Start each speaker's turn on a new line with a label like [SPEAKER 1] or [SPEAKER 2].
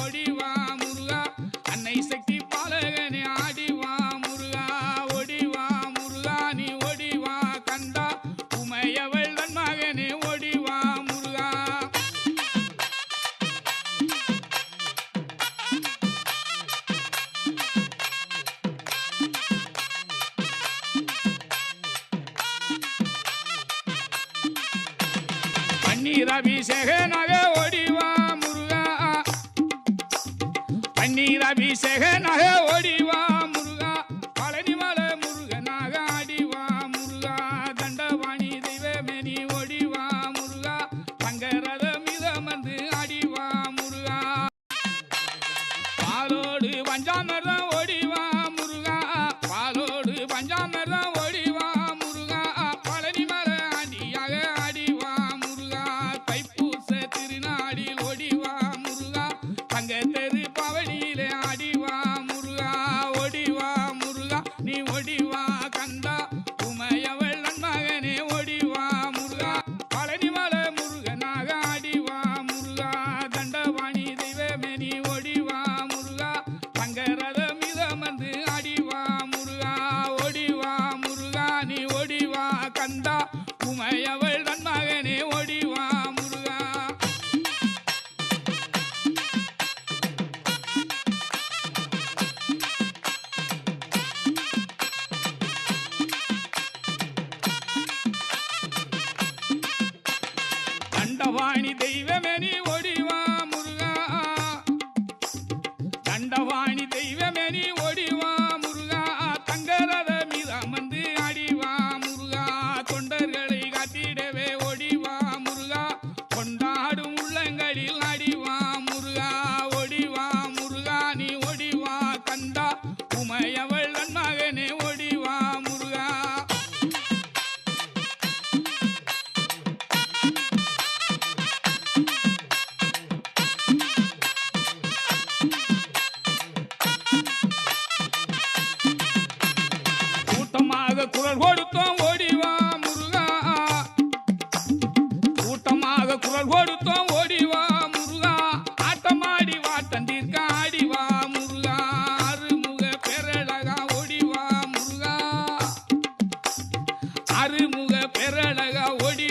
[SPEAKER 1] ஓடிவா முருகா. அன்னை சக்தி பாலகனே ஆடிவா முருகா. ஓடிவா முருகா நீ ஓடிவா கண்டா உமையவள் தன் மகனே ஓடிவா முருகா. பன்னீர் அபிஷேகனாக ஓடிவா அபிஷேக நகோடிவா ஓடிவா முருகா. பழனிமல முருகனாக ஆடிவா முருகா. தண்டவாணி தெய்வமேனி ஓடிவா முருகா. தங்கரத மிதமந்து ஆடிவா முருகா. பாலோடு வஞ்சாம ഭവാണി ദൈവമേനി பெறழகா ஒடி